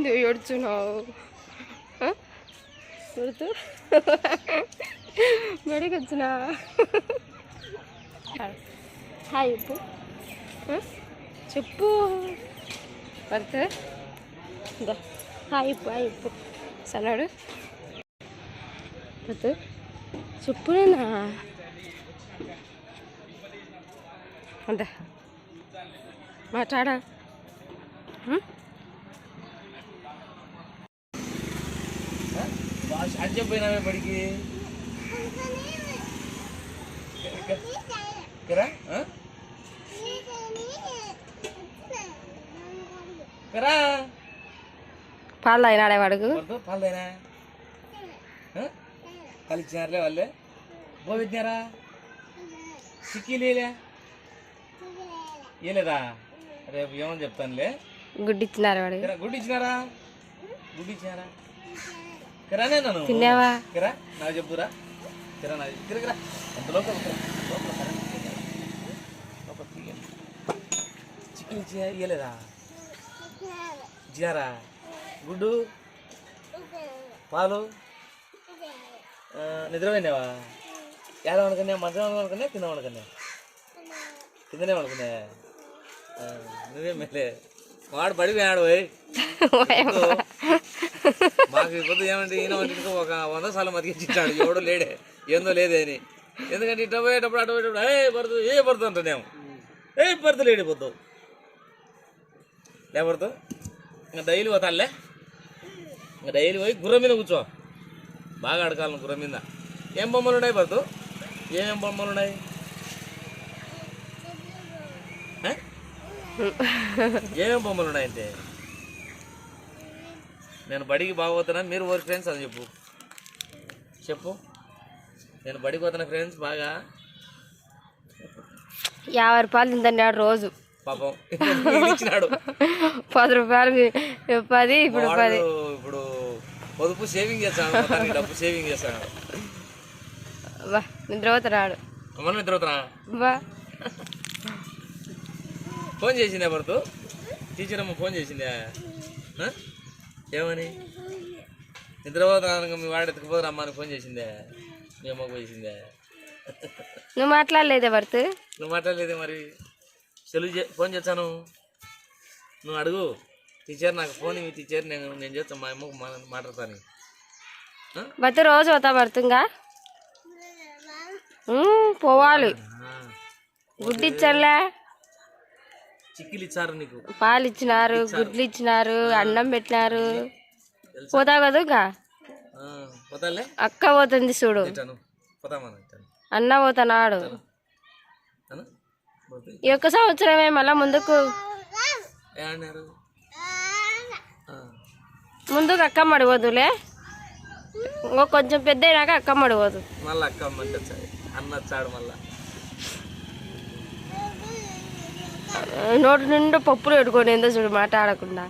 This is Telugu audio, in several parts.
ఏంది ఏడుచున్నావు గుర్తు బడికి వచ్చిన హాయ్ చెప్పు చెప్పు పడితే ఇదో హాయ్ ఇప్పు హాయ్ ఇప్పు సలాడు పడుతు చెప్పు నేనా అంతే మాట్లాడా అని చెప్పినావే బడికి? కరా? కరా? పాలు తాగినాడే వాడుకు? వద్దు పాలదేనా పాలు ఇచ్చినారులే వాళ్ళే? పోవిచ్చినారా చిక్కీ లేలే? ఇయలేదా రేపు ఏమని చెప్తానులే? గుడ్డు ఇచ్చినారు వాడు. గుడ్డు ఇచ్చినారా గుడ్డు ఇచ్చినారా తిన్నావా? చెప్పురా. చికెన్ ఇయ్యలేదా? ఇచ్చినారా గుడ్డు? పాలు? నిద్రపోయినావా? ఎలా అనుకున్నా మంచం అనుకున్నా కింద అనుకున్నా? కిందనే అనుకున్నా? నువ్వే మేలే. వాడు పడిపోయాడు పోయి మాకు ఇప్పుడు ఏమంటే ఈయన వంటికి ఒక వంద సార్లు మతికించాడు ఎవడు లేడే. ఏందో లేదే అని. ఎందుకంటే ఇట్లా పోయేటప్పుడు అటు పోయేటప్పుడు ఏ పడుతుంది ఏ పడుతుంది అంటానేమో ఏ పడుతు లేడి పోతావు లేపడుతూ ఇంకా డైలీ పోతాలే ఇంకా డైలీ పోయి గుర్రం మీద కూర్చో. బాగా అడగాలను గుర్రం మీద. ఏం బొమ్మలు ఉన్నాయి పడుతూ ఏమేం బొమ్మలు ఉన్నాయి? ఏమేం బొమ్మలు ఉన్నాయంటే? నేను బడికి బాగోతున్నా మీరు ఓరి ఫ్రెండ్స్ అని చెప్పు. చెప్పు. నేను బడికి పోతున్న ఫ్రెండ్స్ బాగా. యాభై రూపాయలు తిందన్నాడు రోజు. పాపం. ఇచ్చినాడు. పది రూపాయలు పది ఇప్పుడు పది. ఇప్పుడు పొదుపు సేవింగ్ చేస్తాడు. మొత్తానికి డబ్బు సేవింగ్ చేస్తాడు. బా నిద్రపోతున్నాడు. మనం నిద్రపోతున్నా? బా ఫోన్ చేసిందే భర్తు? టీచర్ అమ్మ ఫోన్ చేసిందే? ఏమని? నిద్రపోతున్నా మీ వాడు ఎత్తుకుపోదు రమ్మని ఫోన్ చేసిందే. మీ అమ్మకు చేసిందే నువ్వు మాట్లాడలేదే భర్త నువ్వు మాట్లాడలేదే మరి. సెలవు చే ఫోన్ చేస్తాను. నువ్వు అడుగు. టీచర్ నాకు ఫోన్ ఇవి టీచర్ నేను నేను చేస్తాను మా అమ్మకు మా- మాట్లాడతాను? భర్త రోజు పోతా భర్తుంగా పోవాలి. ఆ. గుడ్డు ఇచ్చారులే చిక్కిలు ఇచ్చారు నీకు పాలు ఇచ్చినారు గుడ్లు ఇచ్చినారు అన్నం పెట్టినారు. పోతావు కదా ఇంకా అక్క పోతుంది చూడు. అన్న పోతున్నాడు? పోతే. ఈ ఒక్క సంవత్సరమే మళ్ళా ముందుకు. ముందుకు అక్క మడిపోదులే ఇంకో కొంచెం పెద్ద అయినాక అక్క మడిపోదు మళ్ళీ అక్క అన్న వచ్చాడు మళ్ళా. నోటి నిండా పప్పులు పెట్టుకొని ఏందో చూడు మాట్లాడకుండా.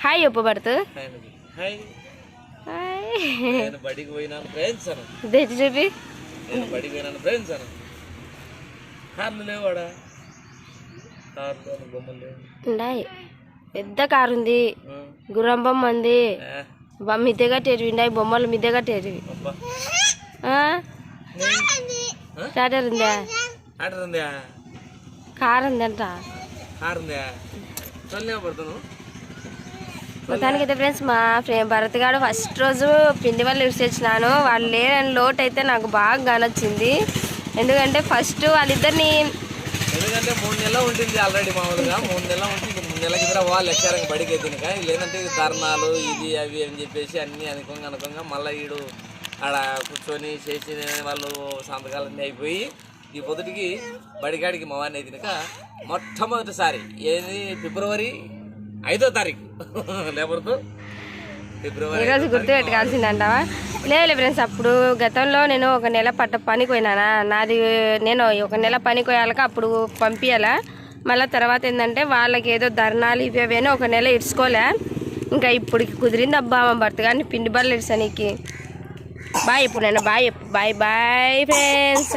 హాయ్ చెప్పు భర్త ఆయనకి హాయ్ హాయ్ నేను బడికి పోయినాను ఫ్రెండ్స్ అను. తెచ్చి చూపి. నేను బడికి పోయినాను ఫ్రెండ్స్ అను. కార్లు లేవాడా కార్లు అను బొమ్మలు లేవు. ఉన్నాయి. పెద్ద కారు ఉంది. గుర్రం బొమ్మ ఉంది. ఏ, బా మిద్దె కట్టేటివి ఉన్నాయి బొమ్మలు మిద్దె కట్టేటివి. అబ్బా. ఆ? ఆ? స్టార్టర్ ఉందా? కారు ఉందంట కార్ ఉందా చల్లే పడుతాను మొత్తానికి అయితే ఫ్రెండ్స్ మా ఫ్రెండ్ భరత్ గారు ఫస్ట్ రోజు పిండి వాళ్ళు ఇడిచి తెచ్చినాను వాళ్ళు లేని లోటు అయితే నాకు బాగా నచ్చింది ఎందుకంటే ఫస్ట్ వాళ్ళిద్దరిని ఎందుకంటే మూడు నెలలు ఉంటుంది ఆల్రెడీ మామూలుగా. మూడు నెలలు ఉంటుంది మూడు నెలల కింద వాళ్ళు లెక్చారంగా బడికి ఎత్తినక లేదంటే ఇది ధర్నాలు ఇది అవి అని చెప్పేసి అన్నీ అనుకోంగా అనుకోంగా మళ్ళీ ఈడు ఆడ కూర్చొని చేసి వాళ్ళు సంతకాలన్నీ అయిపోయి ఈ పొద్దుటికి బడికాడికి మా ఎత్తినక మొట్టమొదటిసారి ఏది? ఫిబ్రవరి ఐదో తారీఖు. లేకపోతే ఫిబ్రవరి ఈరోజు గుర్తు పెట్టుకోవాల్సిందంటావా లేదు ఫ్రెండ్స్ అప్పుడు గతంలో నేను ఒక నెల పట్ట పనికి పోయినానా నాది నేను ఒక నెల పనికి పోయాక అప్పుడు పంపించాలా మళ్ళీ తర్వాత ఏంటంటే వాళ్ళకి ఏదో ధర్నాలు ఇవి అని ఒక నెల ఇడ్చుకోలే ఇంకా ఇప్పటికి కుదిరింది అబ్బా మా భర్త గారిని పిండి బళ్ళు ఇడ్చనీకి. బాయ్ ఇప్పుడు నేను బాయ్ బాయ్ బాయ్ ఫ్రెండ్స్.